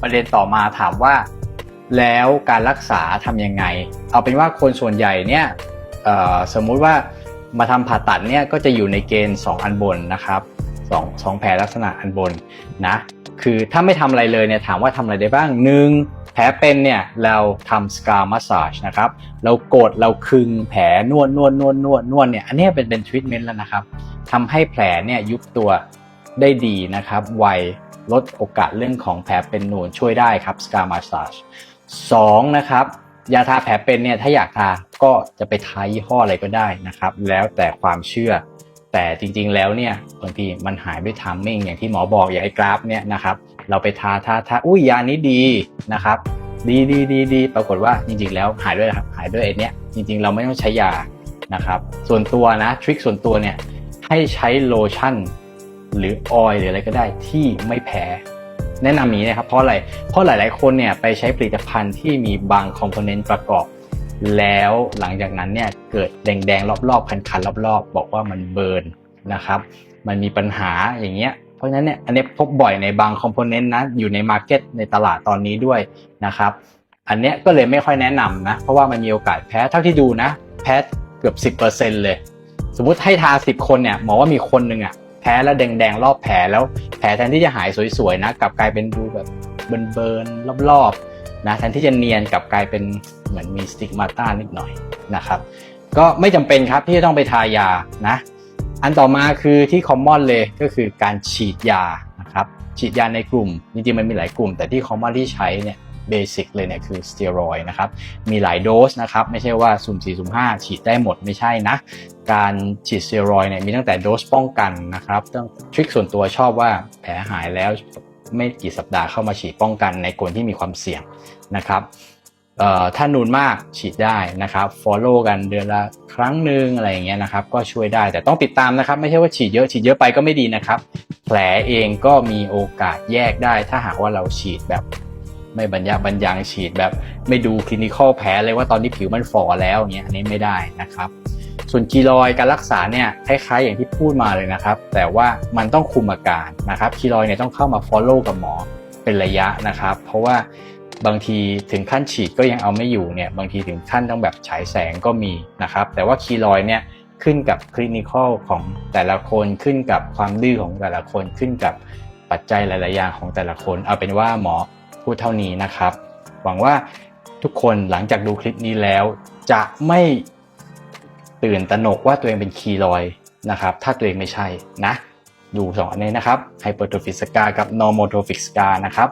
ประเด็นต่อมาถามว่า แล้วการรักษาทำยังไง เอาเป็นว่าคนส่วนใหญ่เนี่ยสมมุติว่ามาทำผ่าตัดเนี่ยก็จะอยู่ในเกณฑ์ 2 อันบนนะครับสองสองแผลลักษณะอันบนนะคือถ้าไม่ทำอะไรเลยเนี่ยถามว่าทำอะไรได้บ้างหนึ่งแผลเป็นเนี่ยเราทำสกามัส a า e นะครับ เรากดเราคึงแผลนวดนวดนวดนวดนวดเนี่ยอันนี้เป็นเป็นทรีทเมนต์แล้วนะครับทำให้แผลเนี่ยยุบตัวได้ดีนะครับไว ลดโอกาสเรื่องของแผลเป็นนูนช่วยได้ครับสกามัส a า e สองนะครับยาทาแผลเป็นเนี่ยถ้าอยากทาก็จะไปทายี่ห้ออะไรก็ได้นะครับ แล้วแต่ความเชื่อ แต่จริงๆแล้วเนี่ยบางทีมันหายด้วยทามมิ่งอย่างที่หมอบอกอย่างไอ้กราฟเนี่ยนะครับ เราไปทาทาทาอุ้ยยานี้ดีนะครับ ดีดีดีดีปรากฏว่าจริง ๆ แล้วหายด้วยครับหายด้วยไอ้เนี้ยจริง ๆ เราไม่ต้องใช้ยานะครับ ส่วนตัวนะทริคส่วนตัวเนี่ยให้ใช้โลชั่น หรือออยหรืออะไรก็ได้ที่ไม่แพ้ แนะนำนี้นะครับ เพราะอะไร เพราะหลาย ๆ คนเนี่ยไปใช้ผลิตภัณฑ์ที่มีบางคอมโพเนนต์ประกอบ แล้วหลังจากนั้นเนี่ยเกิดแดง ๆ รอบ ๆ คัน ๆ รอบ ๆ บอกว่ามันเบิร์นนะครับ มันมีปัญหาอย่างเงี้ยเพราะฉะนั้นเนี่ยอันนี้พบบ่อยในบางคอมโพเนนต์นะอยู่ในมาร์เก็ตในตลาดตอนนี้ด้วยนะครับอันเนี้ยก็เลยไม่ค่อยแนะนำนะ เพราะว่ามันมีโอกาสแพ้เท่าที่ดูนะ แพ้เกือบ 10%เลย สมมุติให้ทา 10 คนเนี่ยหมอว่ามีคนหนึ่งอะ แพ้แล้วแดงๆรอบแผลแล้วแผลแทนที่จะหายสวยๆนะกลับกลายเป็นดูแบบเบิร์นๆรอบๆนะแทนที่จะเนียนกลับกลายเป็นเหมือนมีสติกมาต้านิดหน่อยนะครับ ก็ไม่จำเป็นครับที่จะต้องไปทายานะอันต่อมาคือที่คอมมอนเลยก็คือการฉีดยานะครับฉีดยาในกลุ่มจริงๆมันมีหลายกลุ่ม แต่ที่คอมมอนที่ใช้เนี่ย เบสิกเลยเนี่ยคือสเตียรอยนะครับ มีหลายโดสนะครับ ไม่ใช่ว่าสุ่ม4สุ่ม5 ฉีดได้หมดไม่ใช่นะ การฉีดสเตียรอยเนี่ยมีตั้งแต่โดสป้องกันนะครับต้องทริคส่วนตัวชอบว่าแผลหายแล้วไม่กี่สัปดาห์เข้ามาฉีดป้องกันในคนที่มีความเสี่ยงนะครับถ้านูนมากฉีดได้นะครับ follow กันเดือนละครั้งหนึ่งอะไรอย่างเงี้ยนะครับ ก็ช่วยได้แต่ต้องติดตามนะครับ ไม่ใช่ว่าฉีดเยอะฉีดเยอะไปก็ไม่ดีนะครับ แผลเองก็มีโอกาสแยกได้ ถ้าหากว่าเราฉีดแบบ ไม่บรรยาบรรยังฉีดแบบไม่ดูคลินิคอลแผลเลยว่าตอนนี้ผิวมันฝ่อแล้วเงี้ยอันนี้ไม่ได้นะครับ ส่วนกีรอยการรักษาเนี่ยคล้ายๆอย่างที่พูดมาเลยนะครับ แต่ว่ามันต้องคุมอาการนะครับกีรอยเนี่ยต้องเข้ามา follow กับหมอเป็นระยะนะครับ เพราะว่าบางทีถึงขั้นฉีดก็ยังเอาไม่อยู่เนี่ยบางทีถึงขั้นต้องแบบฉายแสงก็มีนะครับ แต่ว่าคีรอยเนี่ยขึ้นกับคลินิคอลของแต่ละคนขึ้นกับความดื้อของแต่ละคนขึ้นกับปัจจัยหลาย ๆ อย่างของแต่ละคน เอาเป็นว่าหมอ พูดเท่านี้นะครับ หวังว่าทุกคนหลังจากดูคลิปนี้แล้ว จะไม่ตื่นตระหนกว่าตัวเองเป็นคีรอยนะครับ ถ้าตัวเองไม่ใช่นะ ดูสองอันนี้นะครับ Hypertrophic scar กับ Normotrophic scar นะครับ